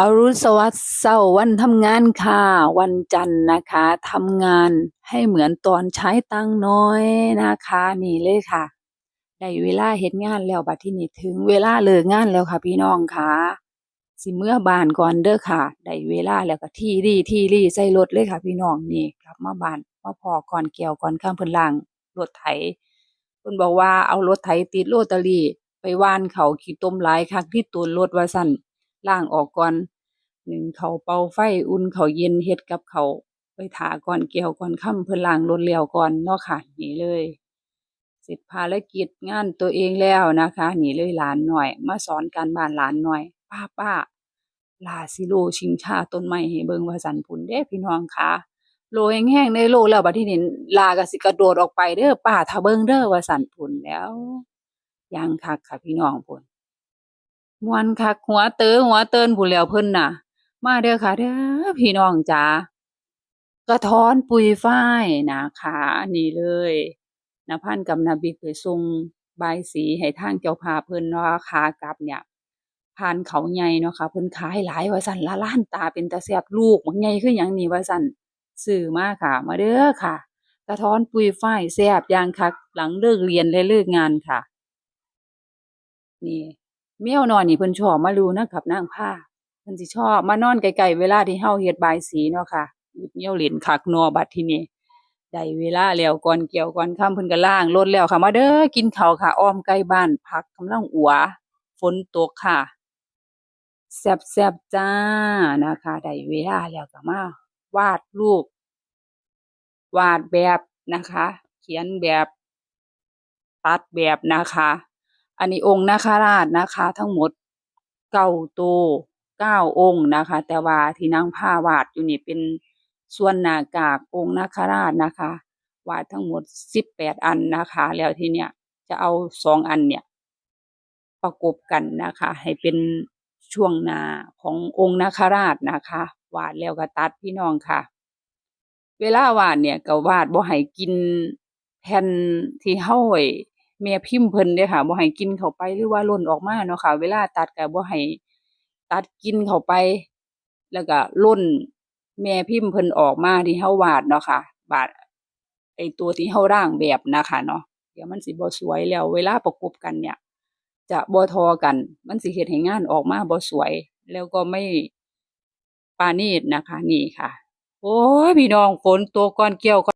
อรุณสวัสดิ์เช้าวันทำงานค่ะ วันจันทร์นะคะทำงานให้เหมือนตอนใช้ตังน้อยนะคะ นี่เลยค่ะได้เวลาเฮ็ดงานแล้วบัดทีนี้ถึงเวลาเลิกงานแล้วค่ะ พี่น้องค่ะ สิเมื่อบานก่อนเด้อค่ะได้เวลาแล้วก็ที่รีที่รีใส่รถเลยค่ะ พี่น้องนี่กลับมาบานมาพอก่อนแก้วก่อนค่ำเพิ่นล้างรถไถเพิ่นบอกว่าเอารถไถติดโรตารี่ไปว่านเขาขี้ต้มหลายคักที่ตูนรถว่าซั่น ล้างออกก่อนหนึ่งเขาเป่าไฟอุ่นเขาเย็นเฮ็ดกับเขาไปท่าก่อนแก้วก่อนค่ำเพิ่นล้างรถแล้วก่อนเนาะค่ะนี่เลย เสร็จภารกิจงานตัวเองแล้วนะคะนี่เลยหลานหน้อย มาสอนการบ้านหลานหน้อย ป้าป้าลาสิโลชิงชาต้นไม้ให้เบิงว่าซั่นพุนเด้พี่น้องค่ะโลแห้งๆในโลแล้วบัดทีนี้ลากสิกระโดดออกไปเด้อป้าถ้าเบิ่งเด้อว่าซั่นพุนแล้วย่างคักค่ะพี่น้องพุน มวนคักหัวเตอหัวเตินพู้นแหล้วเพิ่นน่ะ มาเด้อค่ะเด้อพี่น้องจ๋ากระท้อนปุยฝ้ายนะคะนี่เลยณพันธ์กับณบิ๊กไปส่งบายสีให้ทางเจ้าภาเพิ่นว่าขากลับเนี่ยผ่านเขาใหญ่เนาะค่ะเพิ่นขายหลายว่าซั่นละล้านตาเป็นตาแซ่บลูกบักใหญ่คือหยังนี่ว่าซั่นซื้อมากค่ะ มาเด้อค่ะ กระท้อนปุยฝ้ายแซบยางคักหลังเลิกเรียนและเลิกงานค่ะ นี่ แมวนอยนี่เพิ่นชอบมาอยู่นะกับนางพาเพิ่นสิชอบมานอนใกลๆเวลาที่เฮาเฮ็ดบายสีเนาะค่ะเหยี่ยวเล่นคักนาะบัดที่นี้ได้เวลาแล้วก่อนเกี่ยวก่อนค่ำเพิ่นก็ล้างรถแล้วค่ะ มาเด้อกินข้าวค่ะ อ้อมไก่บ้านผักกำลังอัวฝนตกค่ะแซ่บๆจ้านะคะได้เวลาแล้วก็มาวาดรูปวาดแบบนะคะ เขียนแบบ ตัดแบบนะคะ อันนี้องค์นาคราชนะคะ ทั้งหมดเก้าตัวเก้าองค์นะคะ แต่ว่าที่นางพาวาดอยู่นี่เป็นส่วนหน้ากากองค์นาคราชนะคะวาดทั้งหมดสิบแปดอันนะคะ แล้วทีเนี้ยจะเอาสองอันเนี่ย ประกบกันนะคะ ให้เป็นช่วงหน้าขององค์นาคราชนะคะวาดแล้วก็ตัดพี่น้องค่ะ เวลาวาดเนี่ยก็วาดบ่ให้กินแผ่นที่เฮาไว้ แม่พิมพ์เพิ่นเด้ค่ะบ่ให้กินเข้าไปหรือว่าล่นออกมาเนาะค่ะ เวลาตัดก็บ่ให้ตัดกินเข้าไป แล้วก็ล่นแม่พิมพ์เพิ่นออกมาที่เฮาวาดเนาะค่ะ บาดไอตัวที่เฮาร่างแบบนะคะเนาะเดี๋ยวมันสิบ่สวยแล้ว เวลาประกบกันเนี่ย จะบ่ท่ากัน มันสิเฮ็ดให้งานออกมาบ่สวย แล้วก็ไม่ปาณีตนะคะ นี่ค่ะ โอ้ยพี่น้องฝนตกก่อนเกี่ยวก่อน